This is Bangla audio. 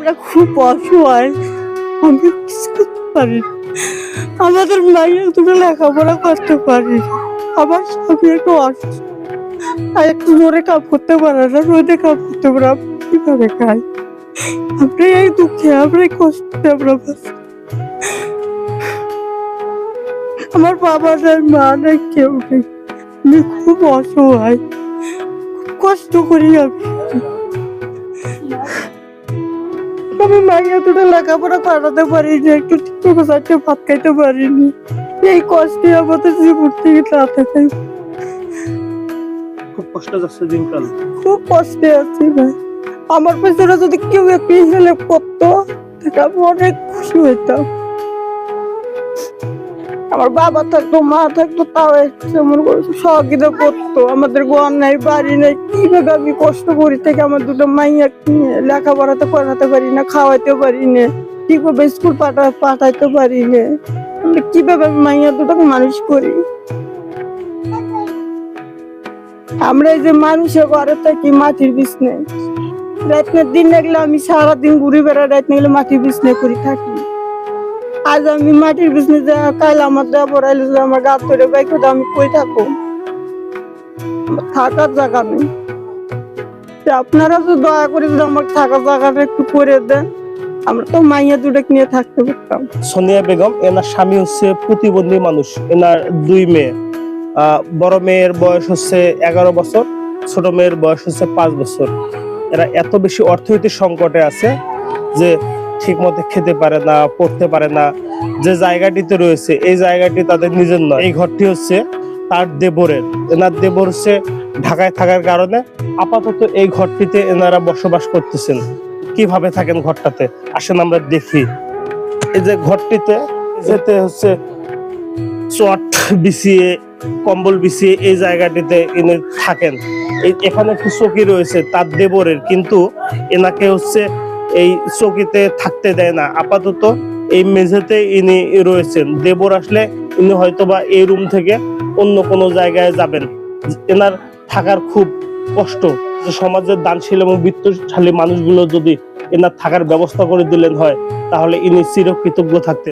আমরা খুব অসহায়। আমি কিছু করতে পারি। আমাদের মায়ের দুটো লেখাপড়া করতে পারি। আমার স্বামী একটু অসুস্থ। একটু জোরে কাজ করতে পারে না। রোদে কাজ করতে পারে। কীভাবে খাই? আমরা এই দুঃখে এই কষ্টে, আমরা আমার বাবা নেই, মা নেই, কেউ নেই। আমি খুব অসহায়। খুব কষ্ট করি আমি। আমি মাইয়া দুটো লেখাপড়া করাতে পারিনি একটু ঠিক চারটে ভাত খাইতে পারিনি। এই কষ্টে আমাদের জীবন থেকে থাকে খুব কষ্ট যাচ্ছে দিনকাল। খুব কষ্টে আছি ভাই। আমার পেছনে যদি কেউ একটু হেল্প করতো তাহলে আমি অনেক খুশি হইতাম। আমার বাবা থাকতো, মা থাকতো, তাও যেমন সহযোগিতা করতো। আমাদের ঘর নাই, বাড়ি নাই, কীভাবে আমি কষ্ট করি থেকে আমার দুটো মাইয়া লেখাপড়াতে পড়াতে পারি না খাওয়াইতে পারি না ঠিকভাবে স্কুল পাঠা, পাঠাইতে পারি না। আমি কীভাবে আমি মাইয়া দুটোকে মানুষ করি? আমরা এই যে মানুষের ঘরে থাকি, মাটির বিছনে রাতের দিন লাগলে আমি সারাদিন ঘুরে বেড়া রাত গেলে মাটির বিছনে করি থাকি। আজ আমি মাটির বিজনেস কাল আমার পড়াইলে যে আমার গাছ ধরে বাইক আমি কই থাকো থাকার জায়গা নেই। আপনারা তো দয়া করে যদি আমার থাকার জায়গাটা একটু করে দেন, আমরা তো মাইয়া দুটো নিয়ে থাকতে পারতাম। সোনিয়া বেগম, এনার স্বামী হচ্ছে প্রতিবন্ধী মানুষ, এনার দুই মেয়ে। বড় মেয়ের বয়স হচ্ছে এগারো বছর, ছোট মেয়ের বয়স হচ্ছে পাঁচ বছর। এরা এত বেশি অর্থনৈতিক সংকটে আছে যে ঠিক মতো খেতে পারে না, পড়তে পারে না। যে জায়গাটিতে রয়েছে, এই জায়গাটি তাদের নিজের নয়। এই ঘরটি হচ্ছে তার দেবরের। এনার দেবর হচ্ছে ঢাকায় থাকার কারণে আপাতত এই ঘরটিতে এনারা বসবাস করতেছেন। কীভাবে থাকেন ঘরটাতে? আসেন আমরা দেখি। এই যে ঘরটিতে যেতে হচ্ছে চট বিছিয়ে, কম্বল বিছিয়ে এই জায়গাটিতে ইনি থাকেন। এখানে একটি চকি রয়েছে? তার দেবরের। কিন্তু এনাকে হচ্ছে এই চকিতে থাকতে দেয় না। আপাতত এই মেঝেতে ইনি রয়েছেন। দেবর আসলে ইনি হয়তোবা এই রুম থেকে অন্য কোনো জায়গায় যাবেন। এনার থাকার খুব কষ্ট। সমাজের দানশীল এবং বিত্তশালী মানুষগুলো যদি এনার থাকার ব্যবস্থা করে দিলেন হয়, তাহলে ইনি চিরকৃতজ্ঞ থাকতে